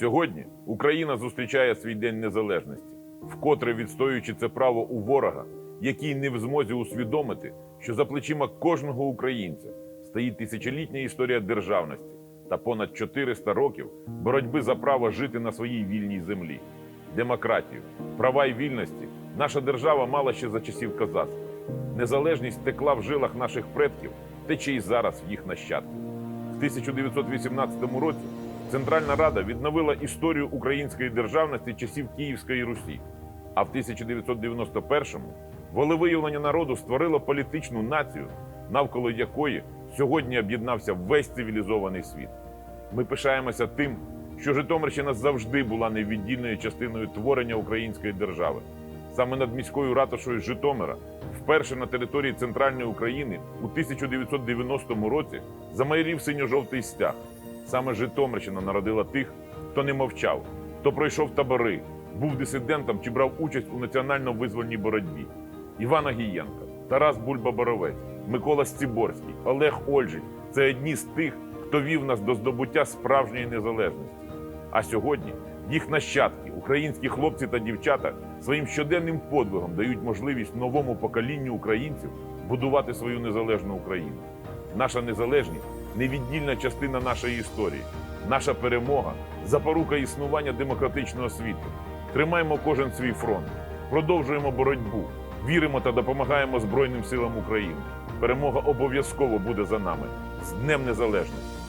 Сьогодні Україна зустрічає свій День Незалежності, вкотре відстоюючи це право у ворога, який не в змозі усвідомити, що за плечима кожного українця стоїть тисячолітня історія державності та понад 400 років боротьби за право жити на своїй вільній землі. Демократію, права й вільності наша держава мала ще за часів козацтва. Незалежність текла в жилах наших предків, тече й зараз в їх нащадків. В 1918 році Центральна Рада відновила історію української державності часів Київської Русі. А в 1991-му волевиявлення народу створило політичну націю, навколо якої сьогодні об'єднався весь цивілізований світ. Ми пишаємося тим, що Житомирщина завжди була невіддільною частиною творення української держави. Саме над міською ратушою Житомира вперше на території центральної України у 1990 році замайорів синьо-жовтий стяг. Саме Житомирщина народила тих, хто не мовчав, хто пройшов табори, був дисидентом чи брав участь у національно-визвольній боротьбі. Іван Агієнко, Тарас Бульба-Боровець, Микола Стіборський, Олег Ольжик це одні з тих, хто вів нас до здобуття справжньої незалежності. А сьогодні їх нащадки, українські хлопці та дівчата, своїм щоденним подвигом дають можливість новому поколінню українців будувати свою незалежну Україну. Наша незалежність невіддільна частина нашої історії, наша перемога запорука існування демократичного світу. Тримаємо кожен свій фронт, продовжуємо боротьбу, віримо та допомагаємо Збройним силам України. Перемога обов'язково буде за нами з Днем Незалежності.